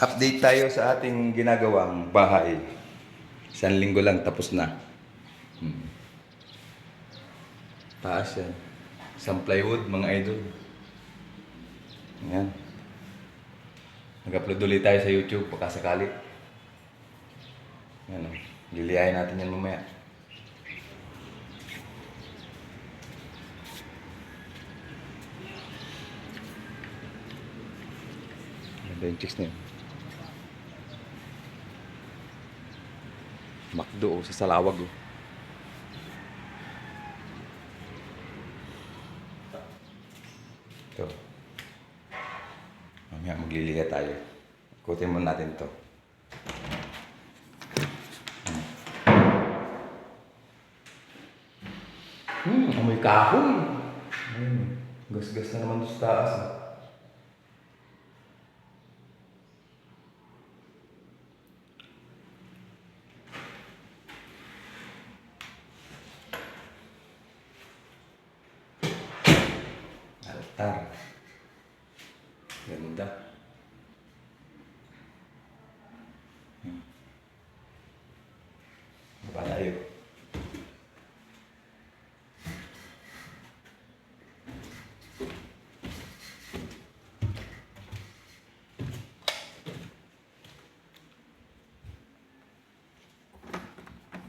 Update tayo sa ating ginagawang bahay. Isang linggo lang tapos na. Hmm. Taas yan. Isang plywood, mga idol. Yan. Nag-upload ulit tayo sa YouTube pagkasakali. Yan o. Liliyahin natin yan mamaya. Ganda yung chicks na yun. Makdo oh, sa Salawag oh. Ito. Mamaya magliliga tayo. Ikutin mo natin to. Hmm, amoy kahoy. Ayun. Gas-gas na naman doon sa taas. ah. Altar. Ganda. Hmm. Baba tayo.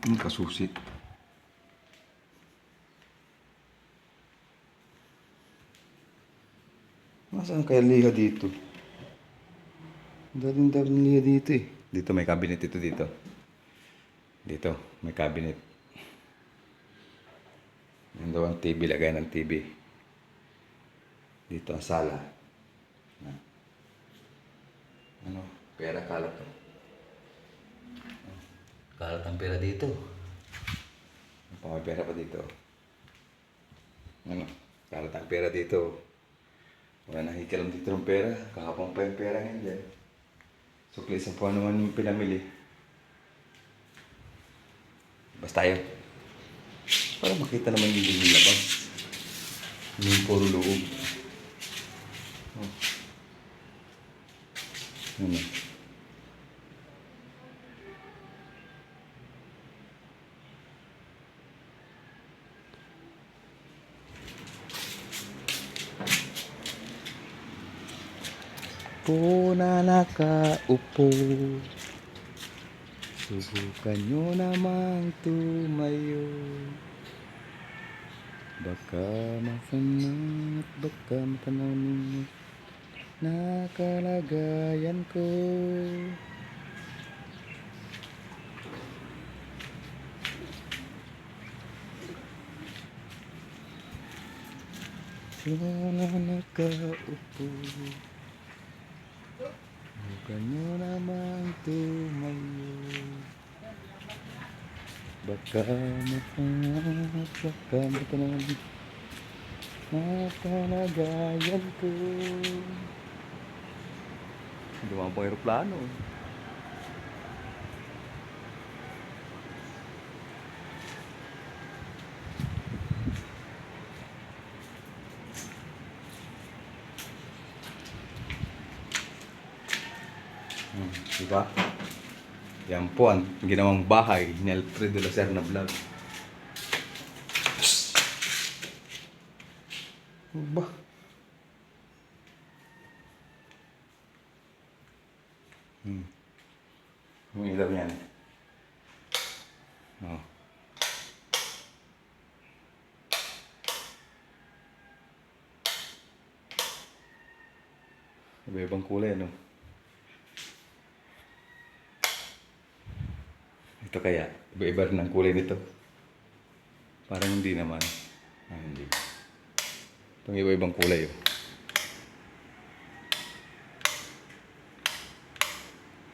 Hmm, kasusit. Nasaan kaya liha dito? Daling daling liha dito eh. Dito may cabinet ito dito. Dito, may cabinet. Yan daw ang TV, lagay ng TV. Dito ang sala. Ano? Pera kalat to. Kalat ang pera dito. Ano pa may pera pa dito? Ano? Kalat ang pera dito. Wala nakikilam dito ng pera. Kahapon pa yung pera ngayon dyan. Sukli sa puwan naman yung pinamili. Basta tayo. Para makita naman yung lumilabas. Yung puro loob. Oh. Ano? Po na nakaupo. Subukan nyo namang tumayo. Baka masama at baka matanaw ninyo. Nakalagayan ko. Sana nakaupo Huwag nyo naman tumayo. Baka mapangat, baka matanong Nakalagayan ko. Dumang pang aeroplano Hmm, diba? Yan po ang ginawang bahay ni Alfredo Lacerna Vlog. Ba? Hmm. Yung ilaw yan. Oh. Iba-ibang kulay, no? Ito kaya, iba-iba rin ang kulay nito. Parang hindi naman. Ah, hindi. Itong iba-ibang kulay, oh.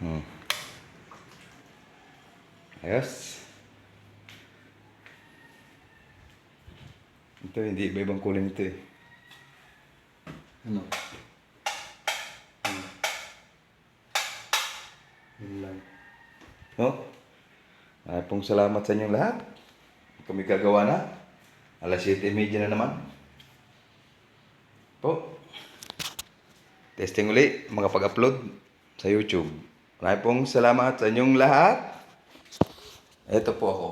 Hmm. Ayos. Ito, hindi iba-ibang kulay nito, eh. Ano? Hmm. Yun lang. Oh? Ay pong salamat sa inyong lahat. Kami gagawa na. Alas 7.30 na naman. Po. Testing uli, mga pag-upload. sa YouTube. Maraming pong salamat sa inyong lahat. Ito po ako.